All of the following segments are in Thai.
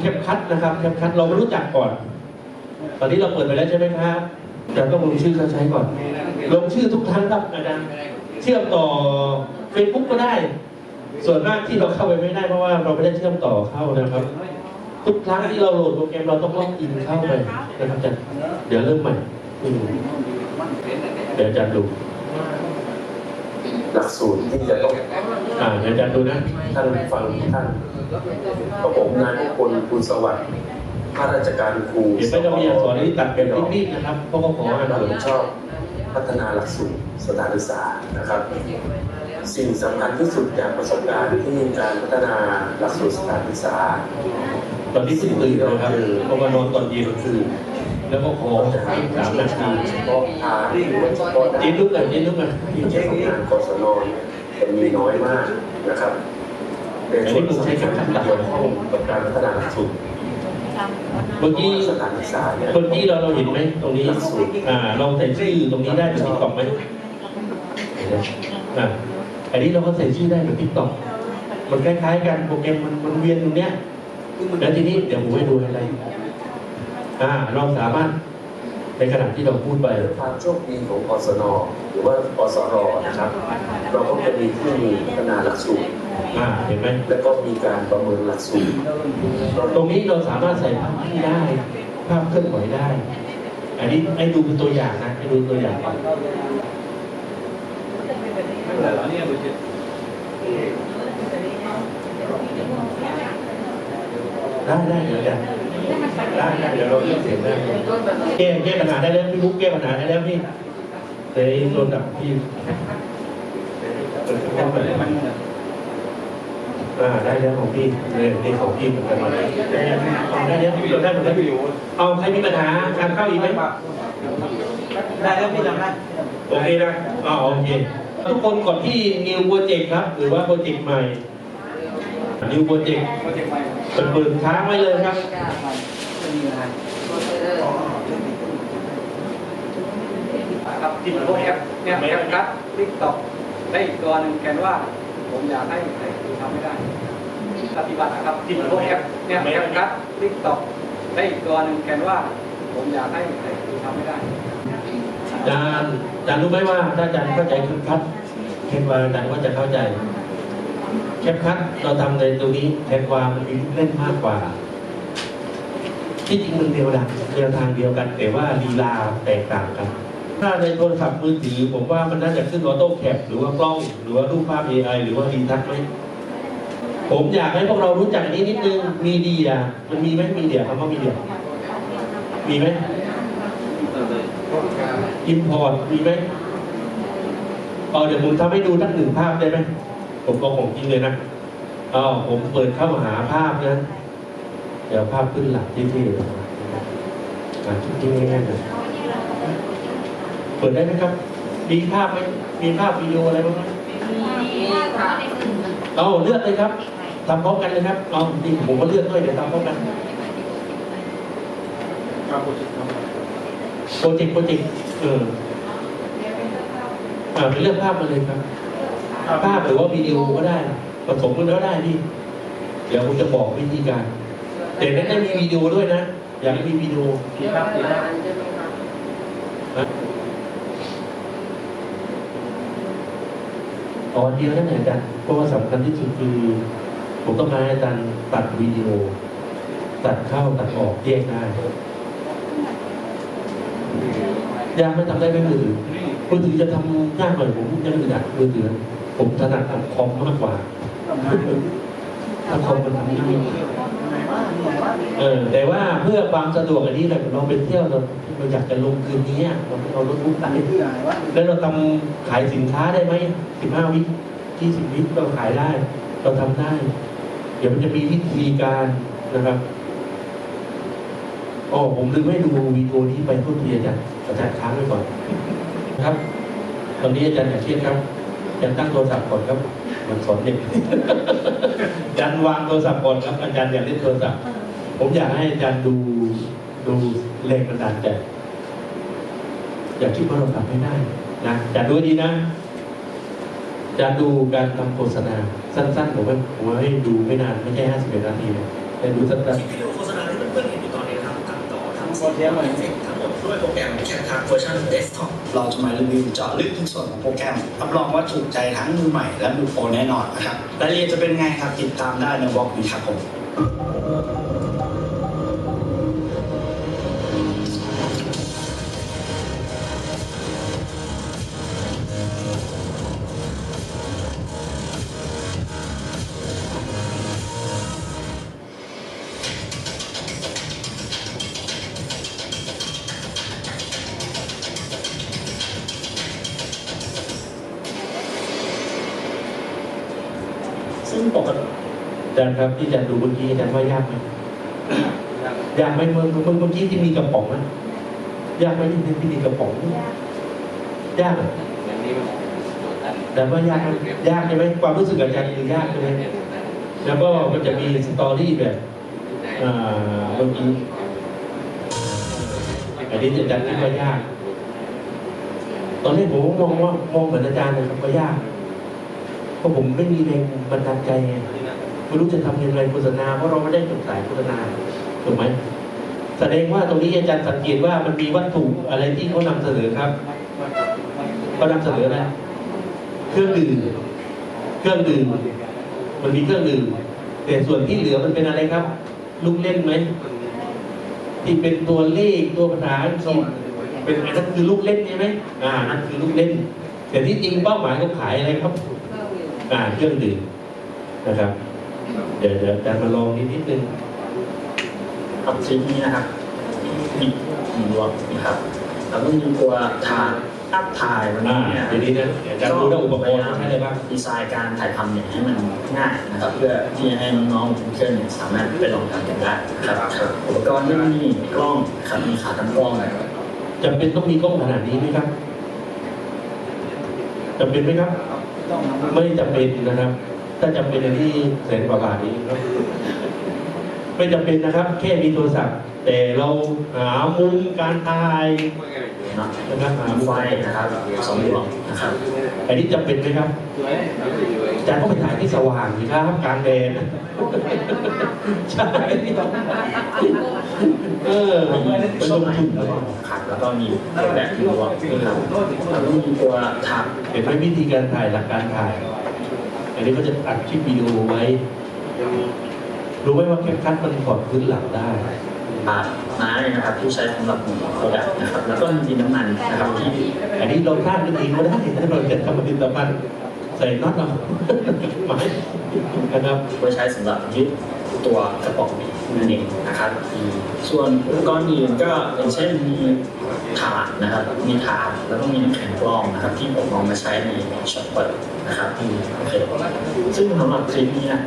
แคปคัดนะครับแคปคัดเราไม่รู้จักก่อน ตอนนี้เราเปิดไปแล้วใช่ไหมครับแต่ต้องลงชื่อเขาใช้ก่อน ลงชื่อทุกครั้งครับอาจารย์เชื่อมต่อ Facebook ก็ได้ ส่วนมากที่เราเข้าไปไม่ได้เพราะว่าเราไม่ได้เชื่อมต่อเข้านะครับ ทุกครั้งที่เราโหลดโปรแกรมเราต้องล็อกอินเข้าไปนะครับอาจารย์เดี๋ยวเริ่มใหม่อืมเดี๋ยวอาจารย์ดูหลักสูตรที่จะต้องอ่าเดี๋ยวอาจารย์ดูนะท่านฟังท่าน กระผมนายพลคุณสวัสดิ์ข้าราชการครูเดี๋ยวไม่ต้องมีอักษรนี้ตัดเป็นรีบๆนะครับเพราะเขาขออ่านรับเผยผิดชอบพัฒนาหลักสูตรสถานศึกษานะครับ สิ่งสำคัญที่สุดจากประสบการณ์ที่การพัฒนาหลักสูตรสถานศึกษา ตอนนี้ตื่นตื่นนะครับเพราะว่านอนตอนเย็นคือแล้วก็ขอจะหาสามนาทีเฉพาะทางหรือว่าเฉพาะด้ายินนลุกกันยินลุกกันที่จะทำงานกศนเนี่ยจะมีน้อยมากนะครับ เป็นส่วนสำคัญที่เกี่ยวข้องกับการพัฒนาหลักสูตรเมื่อกี้สถานศึกษาเนี่ยเมื่อกี้เราเราเห็นไหมตรงนี้อ่าเราใส่ชื่อตรงนี้ได้เป็นทิกตอกไหมอ่าอันนี้เราก็ใส่ชื่อได้เป็นทิกตอกมันคล้ายๆกันโปรแกรมมันมันเวียนตรงเนี้ยแล้วทีนี้เดี๋ยวผมให้ดูอะไรอ่าเราสามารถในขณะที่เราพูดไปความโชคดีของกศนหรือว่ากศรนะครับ เราก็จะมีผู้พัฒนาหลักสูตร อ่าเห็นไหมและก็มีการประเมินหลักสูตรตรงนี้เราสามารถใส่ภาพที่ได้ ภาพเคลื่อนไหวได้ อันนี้ให้ดูเป็นตัวอย่างนะให้ดูตัวอย่างก่อนได้ได้เดี๋ยวจะได้ได้เดี๋ยวเราเลือกเสียงได้แก้แก้ปัญหาได้แล้วพี่บุ๊กแก้ปัญหาได้แล้วพี่ในโดนดับพี่เปิดเข้าไปเลย อ่าได้แล้วของพี่เลยนี่ของพี่เหมือนกันมาได้แล้วได้แล้วพี่เราได้หมดแล้วเอาใครมีปัญหาการเข้าอีกไหมได้แล้วพี่จำได้โอเคนะอ๋อโอเคทุกคนก่อนที่ New Project ครับ หรือว่าโปรเจกต์ใหม่ New Project โปรเจกต์ใหม่เปิดเปิดค้างไว้เลยครับจะมีอะไรครับที่พวกแอปเนี่ยแอปครับทิกตอกได้อีกตัวหนึ่งแกนว่า ผมอยากให้ให้คุณทำไม่ได้ ปฏิบัตินะครับที่พวกแอปเนี่ยแอปครับทิกตอกได้อีกตัวหนึ่งแกนว่า ผมอยากให้ให้คุณทำไม่ได้อาจารย์อาจารย์รู้ไหมว่าถ้าอาจารย์เข้าใจแคปคัดแคปวาอาจารย์ก็จะเข้าใจแคปคัดเราทำในตรงนี้แคปวามันมีเล่นมากกว่า ที่จริงมันเดียวกันแนวทางเดียวกัน แต่ว่าลีลาแตกต่างกัน ถ้าในโทรศัพท์มือถือ ผมว่ามันน่าจะขึ้นออโต้แคปหรือว่ากล้อง หรือว่ารูปภาพ AI หรือว่ารีทัชไหมผมอยากให้พวกเรารู้จักอันนี้นิดนึงมีเดียมันมีไหมมีเดียคำว่ามีเดียมีไหมอินพอร์ตมีไหมเอาเดี๋ยวผมทำให้ดูทั้งหนึ่งภาพได้ไหมผมก็ของจริงเลยนะเอาผมเปิดเข้ามาหาภาพนะเดี๋ยวภาพขึ้นหลักที่ที่เลยอ่าจริงง่ายๆเลย เปิดได้ไหมครับ มีภาพไหมมีภาพวิดีโออะไรบ้างไหมเอาเลือกเลยครับทำพร้อมกันเลยครับเอาจริงผมก็เลือกด้วยเดี๋ยวทำพร้อมกันโปรเจกต์โปรเจกต์เอออ่าไปเลือกภาพมาเลยครับ ภาพหรือว่าวิดีโอก็ได้ผสมกันแล้วได้พี่เดี๋ยวผมจะบอกวิธีการแต่นั้นได้มีวิดีโอด้วยนะ อยากให้มีวิดีโอดีครับดีครั อ๋อเดียวนั่นแหละอาจารย์เพราะว่าสำคัญที่สุดคือ ผมต้องการให้อาจารย์ตัดวิดีโอ ตัดเข้าตัดออกแยกได้ยากไม่ทำได้ไหมมือถือมือถือจะทำยากหน่อยผมยังไม่ถนัดมือถือผมถนัดทำคอมมากกว่าถ้าคอมมันทำง่าย เออแต่ว่าเพื่อความสะดวกอันนี้แหละเราไปเที่ยวเราเราอยากจะลงคืนนี้เราเอารถบุ๊กไปแล้วเราทำขายสินค้าได้ไหมสิบห้าวิยี่สิบวิเราขายได้ เราทำได้ เดี๋ยวมันจะมีวิธีการนะครับอ๋อผมลืมให้ดูวิดีโอนี้ไปพูดทีอาจารย์อาจารย์ค้างไว้ก่อนนะครับ ตอนนี้อาจารย์อย่าเครียครับอาจารย์ตั้งโทรศัพท์ก่อนครับ มันสอนเด็กอาจารย์วางโทรศัพท์ก่อนครับอาจารย์อย่าเล่นโทรศัพท์ ผมอยากให้อาจารย์ดูดูแรงบันดาลใจอย่าคิดว่าเราทำไม่ได้นะอย่าดูให้ดีนะจะดูการทำโฆษณาสั้นๆผมว่าผมว่าให้ดูไม่นานไม่ใช่ห้าสิบนาทีนะให้ดูสั้นวิดีโอโฆษณาที่เพื่อนๆเห็นอยู่ตอนนี้นะครับตัดต่อทั้งขอเสียงหน่อยทั้ง หมดด้วยโปรแกรมคปทักเวอร์ชันเดสก์ท็อปเราจะมารีวิวเจาะลึกทุกส่วนของโปรแกรม รับรองว่าถูกใจทั้งมือใหม่และมือโปรแน่นอนนะครับรายละเอียดจะเป็นไงครับติดตามได้ในบล็อกนี้ครับผม ปกติอาจารย์ครับที่อาจารย์ดูเมื่อกี้อาจารย์ว่ายากไหมยากไหมเมื่อเมื่อเมื่อกี้ที่มีกระป๋องนะยากไหมที่ที่มีกระป๋องยากอะอย่างนี้มันโดดดันแต่ว่ายากไหมยากใช่ไหมความรู้สึกอาจารย์คือยากใช่ไหมแล้วก็มันจะมีสตอรี่แบบอ่าเมื่อกี้อันนี้อาจารย์คิดว่ายาก ตอนแรกผมก็มองว่ามองเหมือนอาจารย์นะครับว่ายาก เพราะผมไม่มีแรงบันดาลใจไงไม่รู้จะทำยังไงโฆษณาเพราะเราไม่ได้จดสายโฆษณาถูกไหมแสดงว่าตรงนี้อาจารย์สังเกตว่ามันมีวัตถุอะไรที่เขานำเสนอครับเขานำเสนออะไรเครื่องดื่มเครื่องดื่มมันมีเครื่องดื่มแต่ส่วนที่เหลือมันเป็นอะไรครับ ลูกเล่นไหมที่เป็นตัวเลขตัวภาษาอังกฤษเป็นอันนั้นคือลูกเล่นใช่ไหมอ่านั่นคือลูกเล่น แต่ที่จริงเป้าหมายเขาขายอะไรครับ อ่าเครื่องดื่มนะครับ เดี๋ยวเดี๋ยวอาจารย์มาลองนิดนิดนึงครับคลิปนี้นะครับมีมีรวมนะครับแล้วก็มีตัวทาอัพถ่ายวันอ่านี้เนี่ยเดี๋ยวนี้นะเดี๋ยวอาจารย์ดูว่าอุปกรณ์เขาใช้อะไรบ้างดีไซน์การถ่ายทำเนี่ยให้มันง่ายนะครับ เพื่อที่จะให้น้องๆเพื่อนๆเนี่ยสามารถไปลองทำกันได้นะครับอุปกรณ์ก็มีกล้องครับมีขาตั้งกล้องจำเป็นต้องมีกล้องขนาดนี้ไหมครับจำเป็นไหมครับต้องทำ ไม่จำเป็นนะครับ ถ้าจำเป็นอันนี้แสนกว่าบาทเองครับไม่จำเป็นนะครับ แค่มีโทรศัพท์ แต่เราหามุมการถ่ายเนาะนะครับหามุมไฟนะครับสองดวงนะครับอันนี้จำเป็นไหมครับสวยอาจารย์ก็ไปถ่ายที่สว่างสิครับกลางแดด ใช่เออมันลงทุนแล้วก็ขัดแล้วก็มีแบบที่วมนะครับแล้วมีตัวทับเห็นไหมวิธีการถ่ายหลักการถ่าย อันนี้ก็จะอัดคลิปวิดีโอไว้ รู้ไหมว่าแคปคัทมันถอดพื้นหลังได้ปาดไม้นะครับที่ใช้สำหรับหมุนโปรดักนะครับ แล้วก็มีดินน้ำมันนะครับที่อันนี้เราสร้างขึ้นเองก็ได้ถ้าเราจะทำผลิตภัณฑ์ใส่น็อตเราไม้นะครับไว้ใช้สำหรับยึด ตัวกระป๋องนั่นเองนะครับอืมส่วนอุปกรณ์อื่นก็อย่างเช่นมีถาดนะครับ มีถาดแล้วก็มีน้ำแข็งกรองนะครับ ที่ผมลองมาใช้ในช็อปเปิดนะครับอืมโอเคซึ่งสำหรับคลิปนี้นะ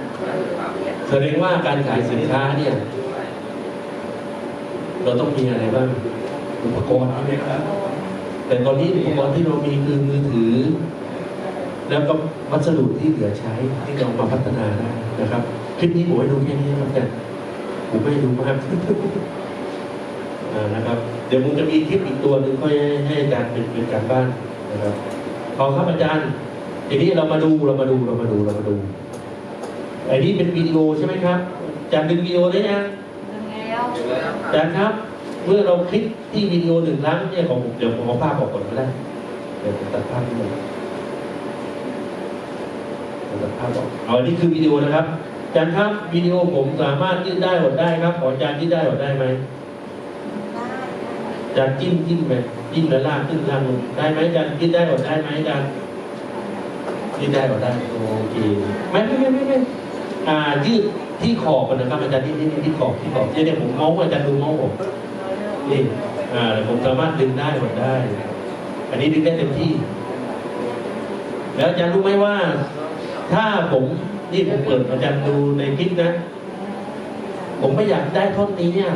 แสดงว่าการขายสินค้าเนี่ย เราต้องมีอะไรบ้างอุปกรณ์ใช่ไหมครับแต่ตอนนี้อุปกรณ์ที่เรามีคือมือถือ แล้วก็วัสดุที่เหลือใช้ที่เรามาพัฒนาได้นะครับ คลิปนี้ผมให้ดูแค่นี้ครับแต่ผมไม่ให้ดูมากอ่านะครับ เดี๋ยวผมจะมีคลิปอีกตัวหนึ่งค่อยให้ให้อาจารย์เป็นเป็นการบ้านนะครับขอครับอาจารย์ทีนี้เรามาดูเรามาดูเรามาดูเรามาดูไอ้นี่เป็นวิดีโอใช่ไหมครับอาจารย์ดึงวิดีโอได้ยังอาจารย์ครับ เมื่อเราคลิกที่วิดีโอหนึ่งครั้งเนี่ยของผมเดี๋ยวผมเอาภาพออกก่อนก็ได้เดี๋ยวผมตัดภาพนี้หมดผมตัดภาพออกเอาอันนี้คือวิดีโอนะครับ อาจารย์ครับวิดีโอผมสามารถยืดได้หดได้ครับขออาจารย์ยืดได้หดได้ไหมอาจารย์จิ้มจิ้มไปจิ้มแล้วลากขึ้นลากลงได้ไหมอาจารย์ยืดได้หดได้ไหมอาจารย์ยืดได้หดได้โอเคไม่ไม่ไม่ไม่ไม่อ่ายืดที่ขอบก่อนนะครับอาจารย์ที่ที่ที่ขอบที่ขอบเนี่ยเนี่ยผมเมาส์อาจารย์ดูเมาส์ผมนี่อ่าผมสามารถดึงได้หดได้ อันนี้ดึงได้เต็มที่ แล้วอาจารย์รู้ไหมว่า ถ้าผม นี่ผมเปิดอาจารย์ดูในคลิปนะ ผมไม่อยากได้ท่อนนี้เนี่ย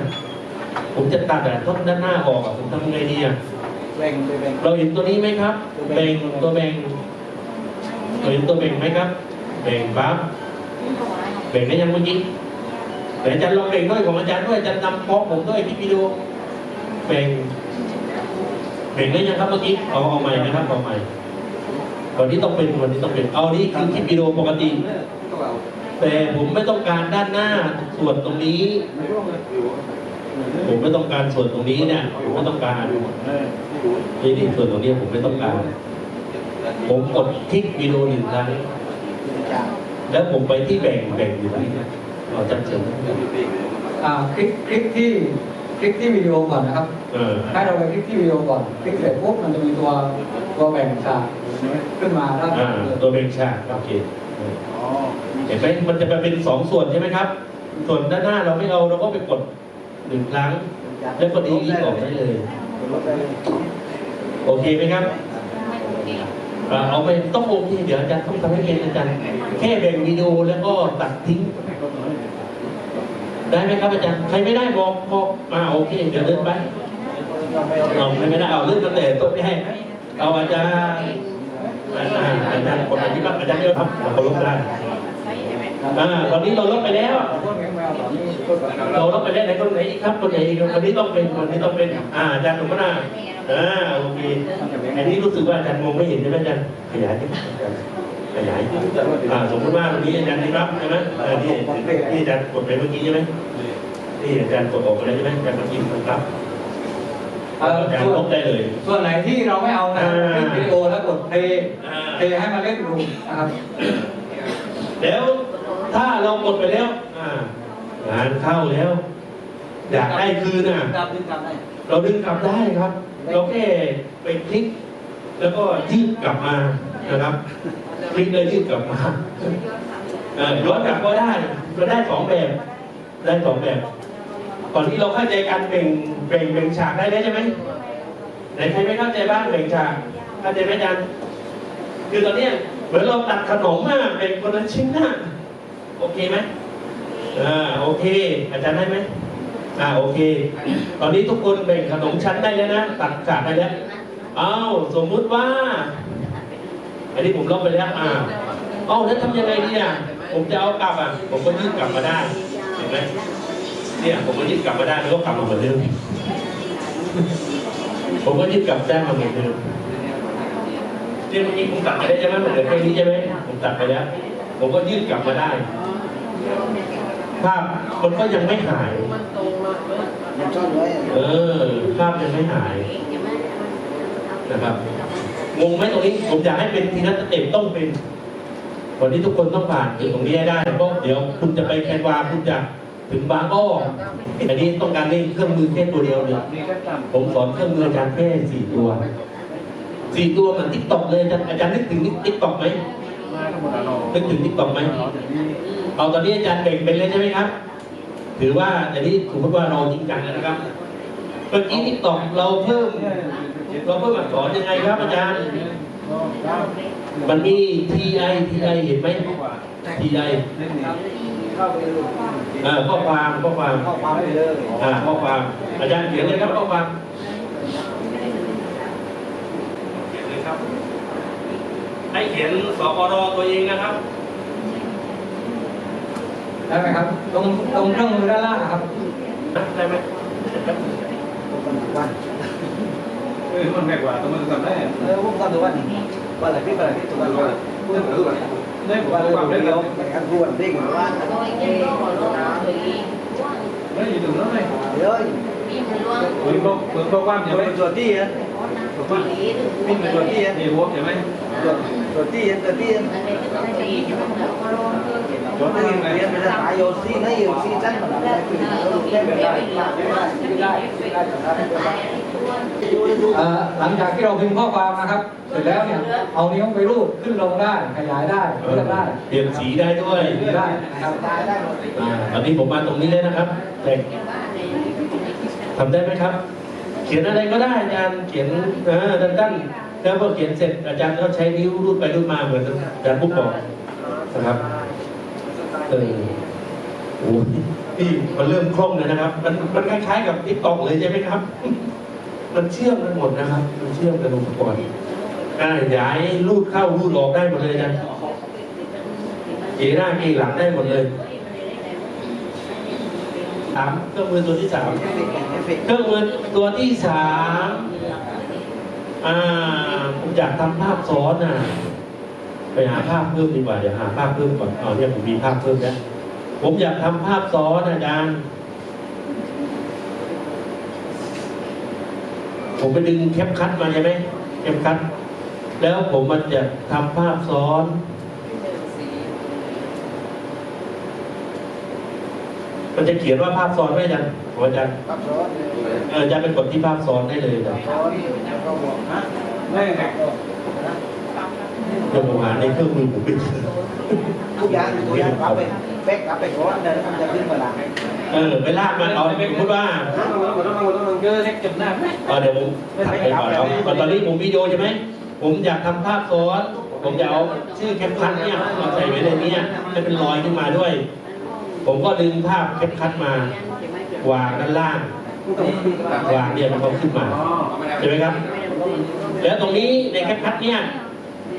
ผมจะตัดอะท่อนด้านหน้าออกอะผมทำไงดีอะแบ่งไปแบ่งเราเห็นตัวนี้ไหมครับแบ่งตัวแบ่งเราเห็นตัวแบ่งไหมครับแบ่งปั๊บแบ่งได้ยังเมื่อกี้แต่อาจารย์ลองแบ่งด้วยของอาจารย์ด้วยอาจารย์นำพร้อมผมด้วยที่วิดีโอแบ่งแบ่งได้ยังครับเมื่อกี้เอาเอาใหม่นะครับเอาใหม่ วันนี้ต้องเป็นวันนี้ต้องเป็นเอานี่คือคลิปวิดีโอปกติต้องเอาคแต่ผมไม่ต้องการด้านหน้าส่วนตรงนี้ ผมไม่ต้องการส่วนตรงนี้เนี่ยผมไม่ต้องการนี่นี่ส่วนตรงนี้ผมไม่ต้องการ ผมกดคลิกวิดีโอหนึ่งครั้งแล้วผมไปที่แบ่งแบ่งอยู่ที่นี่เอาจัดเสริมอ่าคลิกคลิกที่คลิกที่วิดีโอก่อนนะครับเออให้เราไปคลิกที่วิดีโอก่อน คลิกเสร็จปุ๊บมันจะมีตัวตัวแบ่งฉาก ขึ้นมาด้านหอ่าลังตัวแบ่งฉากโอเคเออเห็นไหมมันจะมาเป็นสองส่วนใช่ไหมครับ ส่วนด้านหน้าเราไม่เอาเราก็ไปกดหนึ่งครั้ง แล้วก็ดีลีทออกได้เลยโอเคไหมครับอ่าเอาไปต้องโอเคเดี๋ยวอาจารย์ต้องทำให้เป็นอาจารย์แค่แบ่งวิดีโอแล้วก็ตัดทิ้งได้ไหมครับอาจารย์ใครไม่ได้บอกบอกมาโอเคเดี๋ยวเดินไปเอาใครไม่ได้เอาเลื่อนตั้งแต่โต๊ะไม่ให้เอาอาจารย์ อาจารย์คนอธิบายอาจารย์เดียวครับเราลบได้อาตอนนี้เราลบไปแล้วเหล่านี้เราต้องไปเล่นในคนไหนอีกครับคนไหนอีกคนนี้ต้องเป็นคนนี้ต้องเป็นอ่าอาจารย์สมนาอ่าโอเคอันนี้รู้สึกว่าอาจารย์มองไม่เห็นใช่ไหมอาจารย์ขยายนิดขยายอ่าสมมติว่าตรงนี้อาจารย์ได้รับใช่ไหมอ่านี่นี่อาจารย์กดไปเมื่อกี้ใช่ไหมนี่อาจารย์กดออกไปแล้วใช่ไหมอาจารย์เมื่อกี้มันรับ เอ่ออารย์ส่วลนบได้เลย ส่วนไหนที่เราไม่เอานะอ่าคลิกวิดีโอแล้วกดเพลย์เพลย์ให้มันเล่นดูนะครับแล้วถ้าเรากดไปแล้วงานเข้าแล้ว อยากได้คืนอะเราดึงกลับได้ครับ เราแค่ไปคลิก แล้วก็ยืดกลับมานะครับคลิกเลยยืดกลับมาย้อนกลับก็ได้ ก็ได้สองแบบ ได้สองแบบ ก่อนที่เราเข้าใจการแบ่งแบ่งแบ่งฉากได้แล้วใช่ไหมไหนใครไม่เข้าใจบ้างแบ่งฉากเข้าใจไหมอาจารย์คือตอนเนี้ยเหมือนเราตัดขนมมาแบ่งคนละชิ้นน้าโอเคไหมอ่าโอเค อาจารย์ได้ไหมอ่าโอเค ตอนนี้ทุกคนแบ่งขนมชั้นได้แล้วนะตัดฉากได้แล้วอ้าวสมมุติว่า อันนี้ผมลบไปแล้วอ่าเอ้าแล้วทำยังไงดีอะผมจะเอากลับอะผมก็ยืดกลับมาได้เห็นไหม เนี่ยผมก็ยืดกลับมาได้แล้วก็กลับมาเหมือนเดิมผมก็ยืดกลับได้มาเหมือนเดิมที่เมื่อกี้ผมตัดไปได้ใช่ไหมมันเหลือแค่นี้ใช่ไหมผมตัดไปแล้ว ผมก็ยืดกลับมาได้ภาพมันก็ยังไม่หายเออ ภาพยังไม่หายนะครับงงไหมตรงนี้ ผมอยากให้เป็นทีละสเต็ปต้องเป็นวันนี้ทุกคนต้องผ่านถึงตรงนี้ให้ได้เพราะเดี๋ยวคุณจะไปแคนวาคุณจะ ถึงบางอ้ออันนี้ต้องการนี่เครื่องมือแค่ตัวเดียวเนี่ยผมสอนเครื่องมืออาจารย์แค่สี่ตัวสี่ตัวเหมือนทิกตอกเลยอาจารย์อาจารย์นึกถึงทิกตอกไหมนึกถึงทิกตอกไหมเอาตอนนี้อาจารย์แบ่งเป็นเลยใช่ไหมครับ ถือว่าอันนี้สมมติว่าเราจริงจังแล้วนะครับเมื่อกี้ที่ตอบเราเพิ่ม เราเพิ่มอักษรยังไงครับอาจารย์ มันมี TI TI เห็นไหม TI อ่าข้อความข้อความเข้ามาได้เลยอ่าข้อความอาจารย์เขียนเลยครับข้อความเขียนเลยครับให้เขียนสกรตัวเองนะครับได้ไหมครับตรงตรงเครื่องมือด้านล่างนะครับได้ไหมเออมันแม่กว่าตรงมือทำได้เออพวกทำตัววันวันไหนพี่วันไหนพี่ตัววันวันเรื่องหรือวันได้วันเลยความเดียวในการพูดเด้งว่าไม่อยู่ตรง นั้นเลยเดี๋ยวเหมือนเหมือนข้อความใช่ไหมเป็นตัวที่อะนี่เป็นตัวที่นี่หัวใช่ไหมตัวตัวที่อะตัวที่ อะจดไม่ได้เห็นไหมเรียนภาษาโยซีไม่อยู่ซีซั่นมันอะไรคือแค่ไม่ได้ไม่ได้ไม่ได้ไม่ได้เอ่อหลังจากที่เราพิมพ์ข้อความนะครับ เสร็จแล้วเนี่ยเอานิ้วไปรูดขึ้นลงได้ขยายได้เลื่อนได้เปลี่ยนสีได้ด้วยเลื่อนได้นะครับตายได้หมดอ่าตอนนี้ผมมาตรงนี้เลยนะครับแต่ทำได้ไหมครับ เขียนอะไรก็ได้อาจารย์เขียนเออตั้นๆแล้วพอเขียนเสร็จอาจารย์ก็ใช้นิ้วรูดไปรูดมาเหมือนอาจารย์ปุ๊กบอกนะครับเออโอ้ยนี่มันเริ่มคล่องเลยนะครับ มันมันคล้ายๆกับทิกตอกเลยใช่ไหมครับ มันเชื่อมกันหมดนะครับ มันเชื่อมกันอุปกรณ์อ่าย้ายรูดเข้ารูดออกได้หมดเลยอาจารย์เกหน้าเกหลังได้หมดเลยสามเครื่องมือตัวที่สามเครื่องมือตัวที่สามอ่าผมอยากทำภาพซ้อนอะไปหาภาพเพิ่มดีกว่าเดี๋ยวหาภาพเพิ่มก่อนอ๋อเนี่ยผมมีภาพเพิ่มแล้วผมอยากทำภาพซ้อนอาจารย์ ผมไปดึงแคปคัดมาใช่ไหมแคปคัด แล้วผมมันจะทำภาพซ้อน มันจะเขียนว่าภาพซ้อนไหมอาจารย์ของอาจารย์ครับซ้อนเอออาจารย์เป็นกดที่ภาพซ้อนได้เลยนะซ้อนแล้วก็บอกฮะไม่เดี๋ยวผมหาในเครื่องมือผมไปเจอทุกอย่างทุกอย่างกลับไปแบกกลับไปก่อนเดี๋ยวมันจะขึ้นมาลังเออไปลากมันเอาสมมติว่าเจอเล็กจำหน้าไหมเออเดี๋ยวผมถ่ายไปก่อนเอาตอนนี้ผมวิดีโอใช่ไหมผมอยากทำภาพซ้อนผมจะเอาชื่อแคปคัทเนี่ยมาใส่ไว้ในนี้ยให้เป็นรอยขึ้นมาด้วย ผมก็ดึงภาพแคปคัทมาวางด้านล่างวางเนี่ยมันก็ขึ้นมาใช่ไหมครับ แล้วตรงนี้ในแคปคัทเนี่ย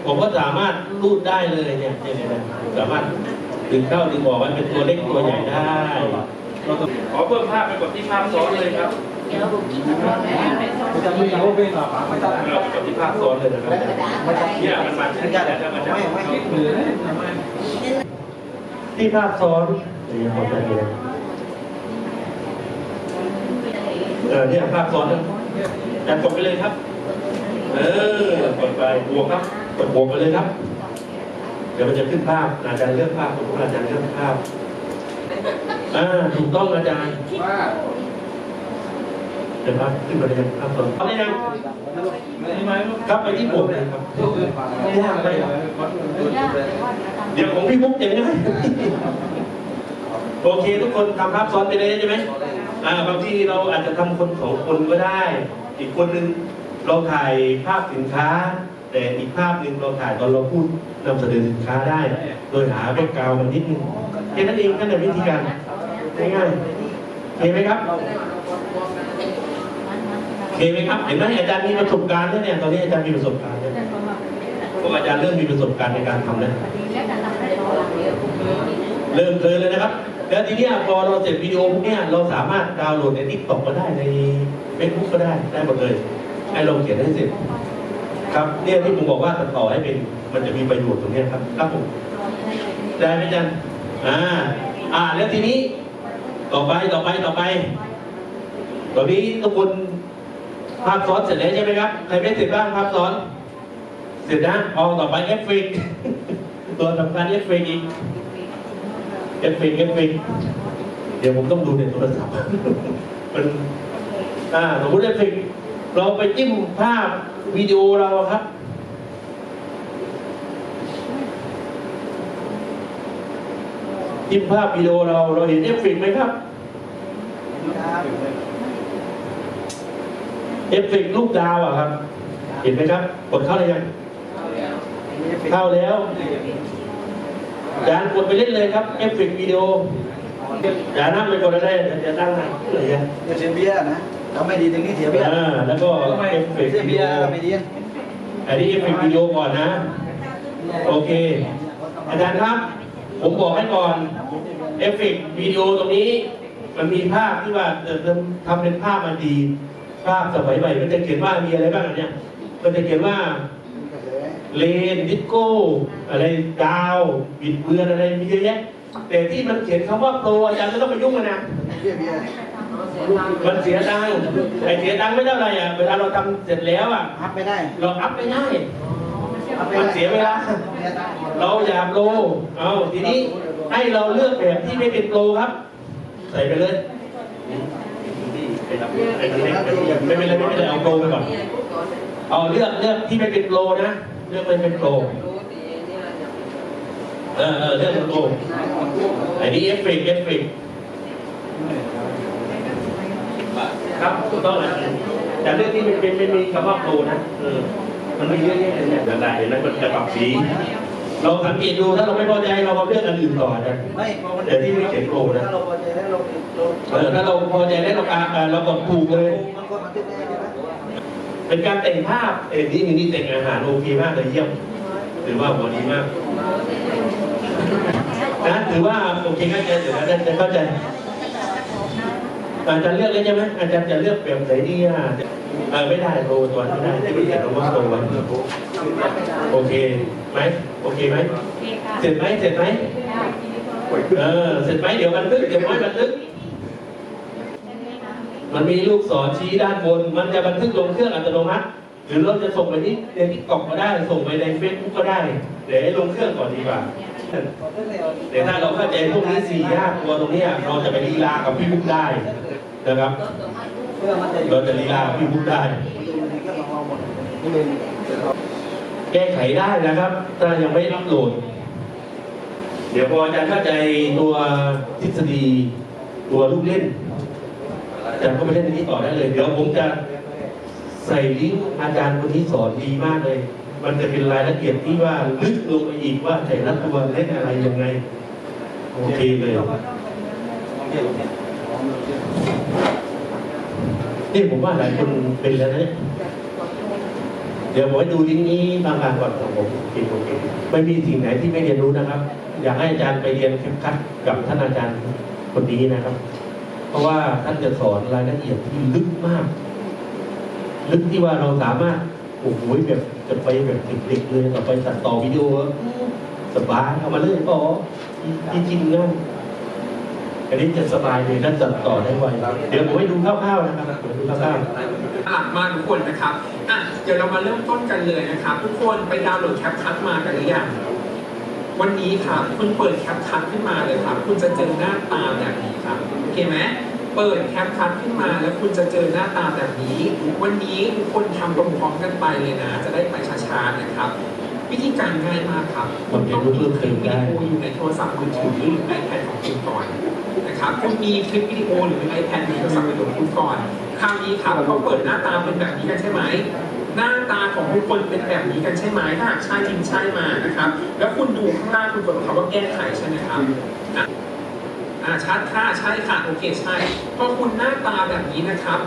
ผมก็สามารถรูดได้เลยเนี่ยเนี่ยเนี่ยเนี่ยสามารถดึงเข้าดึงออกมันเป็นตัวเล็กตัวใหญ่ได้ขอเพิ่มภาพไปกดที่ภาพซ้อนเลยครับจะมีโอเปนหรอไม่ต้องเราไปกดที่ภาพซ้อนเลยนะครับเนี่ยมันมาที่นี่แล้วมันจะไม่ไม่มือที่ภาพซ้อนนี่ขอใจเลยเออเนี่ยภาพซ้อนนะจัดกดไปเลยครับ เออกดไปบวกครับ กดบวกไปเลยครับ เดี๋ยวมันจะขึ้นภาพอาจารย์เลือกภาพผมอาจารย์เลือกภาพอ่าถูกต้องอาจารย์ว่าเดี๋ยวภาพขึ้นมาเลยครับภาพซ้อนเอาได้ยังไม่ไหมครับไปที่บวกเลยครับยากเลยเดี๋ยวของพี่มุกอย่างง่ายโอเคทุกคนทำภาพซ้อนไปเลยใช่ไหมอ่าบางทีเราอาจจะทำคนสองคนก็ได้ อีกคนนึงเราถ่ายภาพสินค้า แต่อีกภาพหนึ่งเราถ่ายตอนเราพูดนำเสนอสินค้าได้ โดยหาแบ็กกราวมันนิดนึงแค่นั้นเองนั่นแหละวิธีการง่ายๆเห็นไหมครับเห็นไหมครับเห็นไหมอาจารย์มีประสบการณ์แล้วเนี่ยตอนนี้อาจารย์มีประสบการณ์แล้วพวกอาจารย์เริ่มมีประสบการณ์ในการทำแล้วเริ่มเลยเลยนะครับ แล้วทีเนี้ยพอเราเสร็จวิดีโอพวกเนี้ยเราสามารถดาวน์โหลดในทิกตอกก็ได้ในเฟซบุ๊กก็ได้ได้หมดเลยให้เราเขียนให้เสร็จ ครับเนี่ยที่ผมบอกว่าตัดต่อให้เป็นมันจะมีประโยชน์ตรงนี้ครับครับผมได้ไหมจันอ่าอ่าแล้วทีนี้ต่อไปต่อไปต่อไปตอนนี้ทุกคนภาพซ้อนเสร็จแล้วใช่ไหมครับใครไม่เสร็จบ้างภาพซ้อน เสร็จนะเอาต่อไปเอฟเฟกตัวสำคัญเอฟเฟกอีกเอฟเฟกเอฟเฟกเดี๋ยวผมต้องดูในโทรศัพท์มันอ่าสมมติเอฟเฟกเราไปจิ้มภาพ วิดีโอเราอะครับจิ้มภาพวิดีโอเราเราเห็นเอฟเฟกต์ไหมครับครับเอฟเฟกต์รูปดาวอะครับ เห็นไหมครับกดเข้าเลยยังเข้าแล้วอาจารย์กดไปเล่นเลยครับเอฟเฟกต์วิดีโออย่านั่งไปกดอะไรจะตั้งไหนเลยอะอย่าเสียเบี้ยนะ ทำไม่ดีตรงนี้เสียเบี้ยอ่าแล้วก็เอฟเฟกต์เสียวิเบี้ดียโอไม่ดีอันนี้เอฟเฟกต์วิดีโอก่อนนะ โอเค อาจารย์ครับ ผมบอกให้ก่อนเอฟเฟกต์วิดีโอตรงนี้ มันมีภาพที่ว่าเออทำเป็นภาพมาดี ภาพสมัยใหม่มันจะเขียนว่ามีอะไรบ้างอันเนี่ยมันจะเขียนว่าเลนดิสโก้ อะไรดาวบิดเบือนอะไรมีเยอะแยะแต่ที่มันเขียนคำว่าโปรอาจารย์ไม่ต้องไปยุ่งมันนะ เสียเบี้ย มันเสียตังค์ไอ้เสียตังค์ไม่เท่าไหร่อะเวลาเราทำเสร็จแล้วอะพับไม่ได้เราอัพไม่ได้มันเสียเวลาเราอยากโปรเอาทีนี้ให้เราเลือกแบบที่ไม่เป็นโปรครับ ใส่ไปเลยไม่เป็นไรไม่เป็นไรเอาโปรไปก่อนเอาเลือกเลือกที่ไม่เป็นโปรนะเลือกไม่เป็นโปรเออเออเลือกเป็นโปรไอ้นี่เอฟเฟกต์เอฟเฟกต์ ครับถูกต้องนะแต่เรื่องที่มันเป็นไม่มีคำว่าโปรนะเออมันมีเยอะแยะเลยเนี่ยได้เห็นไหมมันจะปรับสี เราสังเกตดูถ้าเราไม่พอใจเรามาเลือกอันอื่นต่อนะไม่พอมันแต่ที่ไม่เขียนโปรนะถ้าเราพอใจแล้วเราเราเออถ้าเราพอใจแล้วเราอ่าเรากดถูกเลยมันก็มันติดได้ใช่ไหมเป็นการแต่งภาพเอ็นนี่มินี่แต่งอาหารโอเคมากเลยเยี่ยมถือว่าหัวดีมากนะถือว่าโอเคก็จะเดี๋ยวนะจะเข้าใจ อาจารย์เลือกเลยใช่ไหมอาจารย์จะเลือกแบบไหนดีอะไม่ได้โรตัวไม่ได้ที่เป็นเขียนว่าโรไว้โอเคไหมโอเคไหมโอเคค่ะเสร็จไหมเสร็จไหมเออเสร็จไหมเดี๋ยวบันทึกเดี๋ยวไม่บันทึก มันมีลูกศรชี้ด้านบน มันจะบันทึกลงเครื่องอัตโนมัติหรือเราจะส่งไปที่ในทิกตอกก็ได้ส่งไปในเฟซบุ๊กก็ได้ เดี๋ยวให้ลงเครื่องก่อนดีกว่าเดี๋ยวถ้าเราเข้าใจพวกนี้สี่ห้าตัวตรงนี้เราจะไปลีลากับพี่บุ๊กได้ นะครับเพื่อมันจะเราจะลีลากับพี่บุ๊กได้แก้ไขได้นะครับ ถ้ายังไม่อัปโหลด เดี๋ยวพออาจารย์เข้าใจตัวทฤษฎีตัวลูกเล่นอาจารย์ก็ไปเล่นในนี้ต่อได้เลย เดี๋ยวผมจะใส่ลิงก์อาจารย์คนนี้สอนดีมากเลย มันจะเป็นรายละเอียดที่ว่าลึกลงไปอีกว่าแต่ละตัวเล่นอะไรยังไง โอเคเลย นี่ผมว่าหลายคนเป็นแล้วนะเนี่ยเดี๋ยวผมให้ดูลิงก์นี้บางการก่อนของผมโอเคโอเคไม่มีสิ่งไหนที่ไม่เรียนรู้นะครับ อยากให้อาจารย์ไปเรียนแคปคัดกับท่านอาจารย์คนนี้นะครับ เพราะว่าท่านจะสอนรายละเอียดที่ลึกมาก ลึกที่ว่าเราสามารถโอ้โหแบบจะไปแบบเด็กๆเลยต่อไปตัดต่อวิดีโอสบายเอามาเลยพอจริงๆนะ อันนี้จะสบายเลยท่านตัดต่อได้ไวเดี๋ยวผมให้ดูคร่าวๆนะครับผมดูคร่าวๆหลักมากทุกคนนะครับอะเดี๋ยวเรามาเริ่มต้นกันเลยนะครับ ทุกคนไปดาวน์โหลดแคปคัทมากันหรือยังวันนี้ครับคุณเปิดแคปคัทขึ้นมาเลยครับคุณจะเจอหน้าตาแบบนี้ครับโอเคไหมเปิดแคปคัทขึ้นมาแล้วคุณจะเจอหน้าตาแบบนี้ วันนี้ทุกคนทำพร้อมๆกันไปเลยนะ จะได้ไปช้าๆนะครับวิธีการง่ายมากครับผมเห็นรูปรูปเคยได้วิดีโออยู่ในโทรศัพท์มือถือหรือ iPad ของคุณก่อนนะ ครับคุณมีคลิปวิดีโอหรือ iPad หรือโทรศัพท์มือถือของคุณก่อนคราวนี้ครับเขาเปิดหน้าตาเป็นแบบนี้กันใช่ไหมหน้าตาของทุกคนเป็นแบบนี้กันใช่ไหมถ้าหากใช่จริงใช่มานะครับ แล้วคุณดูข้างล่างคุณกดคำว่าแก้ไขใช่ไหมครับอ่าชัดค่ะใช่ค่ะโอเคใช่พอคุณหน้าตาแบบนี้นะครับ